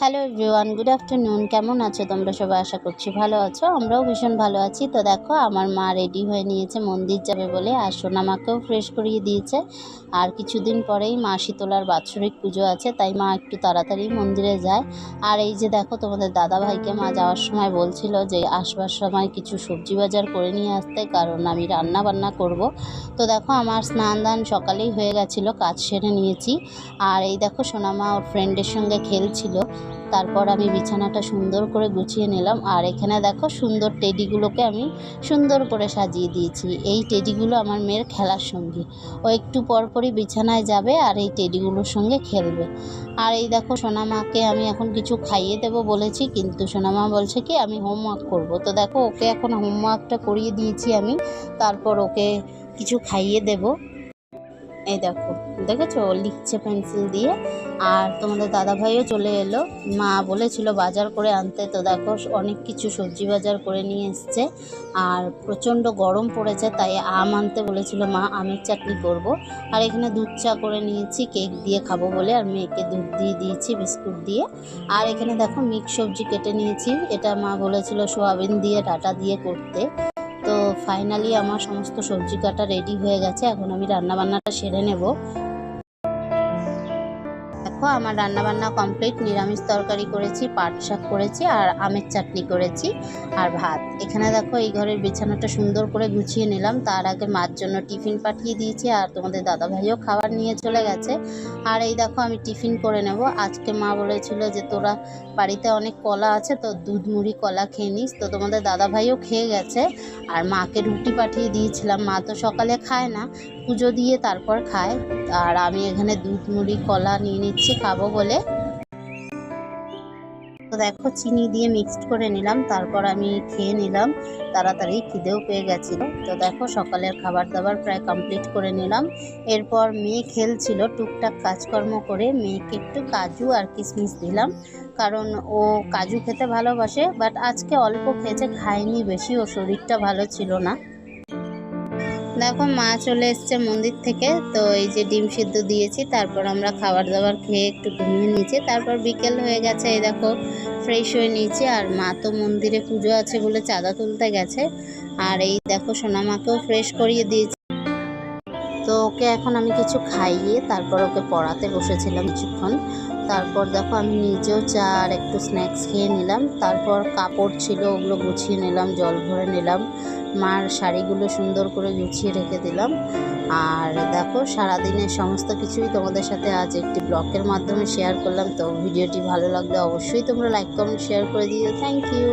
Hello everyone good afternoon কেমন আছো তোমরা? সবাই আশা করছি ভালো আছো। আমরাও ভীষণ ভালো আছি। তো দেখো, আমার মা রেডি হয়ে নিয়েছে, মন্দির যাবে বলে, আর সোনামাকেও ফ্রেশ করিয়ে দিয়েছে। আর কিছুদিন পরেই মা শীতলার বাৎসরিক পুজো আছে, তাই মা একটু তাড়াতাড়ি মন্দিরে যায়। আর এই যে দেখো, তোমাদের দাদা ভাইকে মা যাওয়ার সময় বলছিল যে, আসবার সময় কিছু সবজি বাজার করে নিয়ে আসতে, কারণ আমি রান্না বান্না করব। তো দেখো, আমার স্নান দান সকালেই হয়ে গেছিল, কাজ সেরে নিয়েছি। আর এই দেখো সোনামা ওর ফ্রেন্ডের সঙ্গে খেলছিল। তারপর আমি বিছানাটা সুন্দর করে গুছিয়ে নিলাম। আর এখানে দেখো সুন্দর টেডিগুলোকে আমি সুন্দর করে সাজিয়ে দিয়েছি। এই টেডিগুলো আমার মেয়ের খেলার সঙ্গী। ও একটু পরপরই বিছানায় যাবে আর এই টেডিগুলোর সঙ্গে খেলবে। আর এই দেখো সোনামাকে আমি এখন কিছু খাইয়ে দেবো বলেছি, কিন্তু সোনামা বলছে কি, আমি হোমওয়ার্ক করব। তো দেখো ওকে এখন হোমওয়ার্কটা করিয়ে দিয়েছি আমি। তারপর ওকে কিছু খাইয়ে দেবো। এই দেখো, দেখেছ? লিখছে পেন্সিল দিয়ে। আর তোমাদের দাদা দাদাভাইও চলে এলো। মা বলেছিল বাজার করে আনতে। তো দেখো, অনেক কিছু সবজি বাজার করে নিয়ে এসছে। আর প্রচণ্ড গরম পড়েছে, তাই আম আনতে বলেছিল মা, আমের চাটনি করব। আর এখানে দুধ চা করে নিয়েছি, কেক দিয়ে খাব বলে। আর মেয়েকে দুধ দিয়ে দিয়েছি, বিস্কুট দিয়ে। আর এখানে দেখো, মিক্স সবজি কেটে নিয়েছি। এটা মা বলেছিল সোয়াবিন দিয়ে, ডাটা দিয়ে করতে। ফাইনালি আমার সমস্ত সবজি কাটা রেডি হয়ে গেছে এখন আমি রান্নাবান্নাটা সেরে নেব। দেখো, আমার রান্না বান্না কমপ্লিট নিরামিষ তরকারি করেছি, পাট শাক করেছি, আর আমের চাটনি করেছি, আর ভাত। এখানে দেখো, এই ঘরের বিছানাটা সুন্দর করে গুছিয়ে নিলাম। তার আগে মার জন্য টিফিন পাঠিয়ে দিয়েছি, আর তোমাদের দাদা ভাইও খাবার নিয়ে চলে গেছে। আর এই দেখো, আমি টিফিন করে নেব। আজকে মা বলেছিল যে, তোরা বাড়িতে অনেক কলা আছে, তো দুধ, মুড়ি, কলা খেয়ে নিস। তো তোমাদের দাদা ভাইও খেয়ে গেছে, আর মাকে রুটি পাঠিয়ে দিয়েছিলাম। মা তো সকালে খায় না, পুজো দিয়ে তারপর খায়। আর আমি এখানে দুধ, মুড়ি, কলা নিয়ে নিচ্ছি খাব বলে। তো দেখো, চিনি দিয়ে মিক্সড করে নিলাম, তারপর আমি খেয়ে নিলাম। তাড়াতাড়ি খিদেও পেয়ে গেছিল। তো দেখো, সকালের খাবার দাবার প্রায় কমপ্লিট করে নিলাম। এরপর মেয়ে খেলছিল, টুকটাক কাজকর্ম করে মেয়েকে একটু কাজু আর কিশমিশ দিলাম। কারণ ও কাজু খেতে ভালোবাসে বাট আজকে অল্প খেয়েছে, খায়নি বেশি, ও শরীরটা ভালো ছিল না। দেখো, মা চলে এসছে মন্দির থেকে। তো এই যে ডিম সিদ্ধ দিয়েছি, তারপর আমরা খাবার দাবার খেয়ে একটু ঘুমিয়ে নিয়েছি। তারপর বিকেল হয়ে গেছে, এই দেখো ফ্রেশ হয়ে নিয়েছি। আর মা তো মন্দিরে পুজো আছে বলে চাঁদা তুলতে গেছে। আর এই দেখো, সোনামাকেও ফ্রেশ করিয়ে দিয়েছি। তো ওকে এখন আমি কিছু খাইয়ে তারপর ওকে পড়াতে বসেছিলাম কিছুক্ষণ। তারপর দেখো আমি নিজেও চা আর একটু স্ন্যাক্স খেয়ে নিলাম। তারপর কাপড় ছিল, ওগুলো গুছিয়ে নিলাম, জল ভরে নিলাম। মার শাড়িগুলো সুন্দর করে গুছিয়ে রেখে দিলাম। আর দেখো সারাদিনের সমস্ত কিছুই তোমাদের সাথে আজ একটি ব্লগের মাধ্যমে শেয়ার করলাম। তো ভিডিওটি ভালো লাগলে অবশ্যই তোমরা লাইক কমেন্ট শেয়ার করে দিও। Thank you